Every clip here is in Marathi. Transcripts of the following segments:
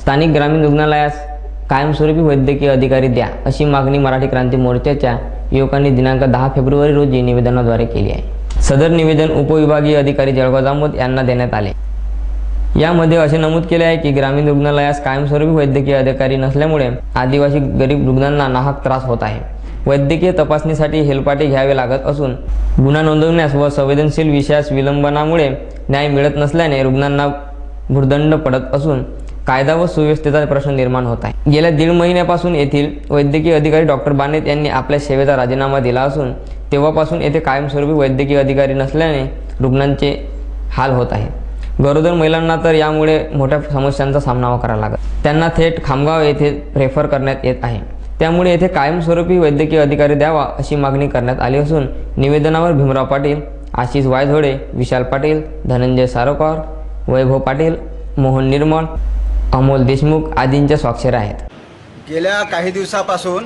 स्थानिक ग्रामीण रुग्णालयास कायमस्वरूपी वैद्यकीय अधिकारी द्या अशी मागणी मराठी क्रांती मोर्चाच्या युवकांनी दिनांक दहा फेब्रुवारी रोजी निवेदनाद्वारे केली आहे. सदर निवेदन उपविभागीय अधिकारी जळगाव जामोद यांना देण्यात आले. यामध्ये असे नमूद केले आहे की ग्रामीण रुग्णालयास कायमस्वरूपी वैद्यकीय अधिकारी नसल्यामुळे आदिवासी गरीब रुग्णांना नाहक त्रास होत आहे. वैद्यकीय तपासणीसाठी हेलपाटे घ्यावे लागत असून गुन्हा नोंदवण्यास व संवेदनशील विषयास विलंबनामुळे न्याय मिळत नसल्याने रुग्णांना भुर्दंड पडत असून कायदा व सुव्यवस्थेचा प्रश्न निर्माण होत आहे. गेल्या दीड महिन्यापासून येथील वैद्यकीय अधिकारी डॉक्टर बानेत यांनी आपल्या सेवेचा राजीनामा दिला असून तेव्हापासून येथे कायमस्वरूपी वैद्यकीय अधिकारी नसल्याने रुग्णांचे हाल होत आहे. गरोदर महिलांना तर यामुळे मोठ्या समस्यांचा सामना करावा लागत. त्यांना थेट खामगाव येथे रेफर करण्यात येत आहे. त्यामुळे येथे कायमस्वरूपी वैद्यकीय अधिकारी द्यावा अशी मागणी करण्यात आली असून निवेदनावर भीमराव पाटील आशिष वायझोडे विशाल पाटील धनंजय सारोकर वैभव पाटील मोहन निर्मळ अमोल देशमुख आदींच्या स्वाक्षर आहेत. गेल्या काही दिवसापासून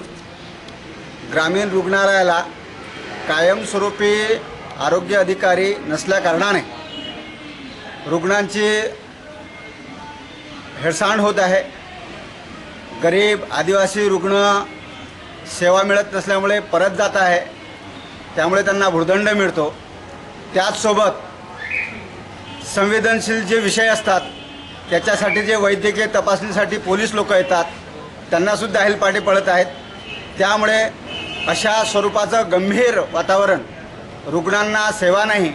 ग्रामीण रुग्णालयाला कायमस्वरूपी आरोग्य अधिकारी नसल्याकारणाने रुग्णांची हेळसांड होत आहे. गरीब आदिवासी रुग्ण सेवा मिळत नसल्यामुळे परत जात आहे. त्यामुळे त्यांना भुर्दंड मिळतो. त्याचसोबत संवेदनशील जे विषय असतात त्याच्यासाठी जे वैद्यकीय तपासणीसाठी पोलीस लोक येतात त्यांनासुद्धा हेलपाटे पडत आहेत. त्यामुळे अशा स्वरूपाचं गंभीर वातावरण रुग्णांना सेवा नाही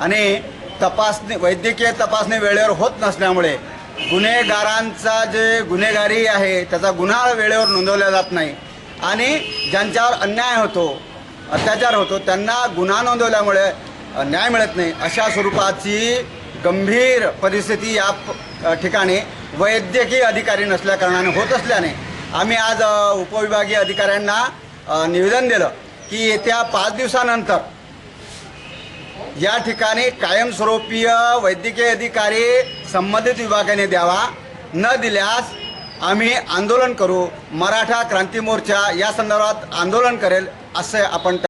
आणि तपासणी वैद्यकीय तपासणी वेळेवर होत नसल्यामुळे गुन्हेगारांचा जे गुन्हेगारी आहे त्याचा गुन्हा वेळेवर नोंदवला जात नाही. आणि ज्यांच्यावर अन्याय होतो अत्याचार होतो त्यांना गुन्हा नोंदवल्यामुळे न्याय मिळत नाही. अशा स्वरूपाची गंभीर परिस्थिती या ठिकाणी वैद्यकीय अधिकारी नसल्याकारणाने होत असल्याने आम्ही आज उपविभागीय अधिकाऱ्यांना निवेदन दिलं की येत्या पाच दिवसानंतर या ठिकाणी कायमस्वरूपीय वैद्यकीय अधिकारी संबंधित विभागाने द्यावा. न दिल्यास आम्ही आंदोलन करू. मराठा क्रांती मोर्चा या संदर्भात आंदोलन करेल असे आपण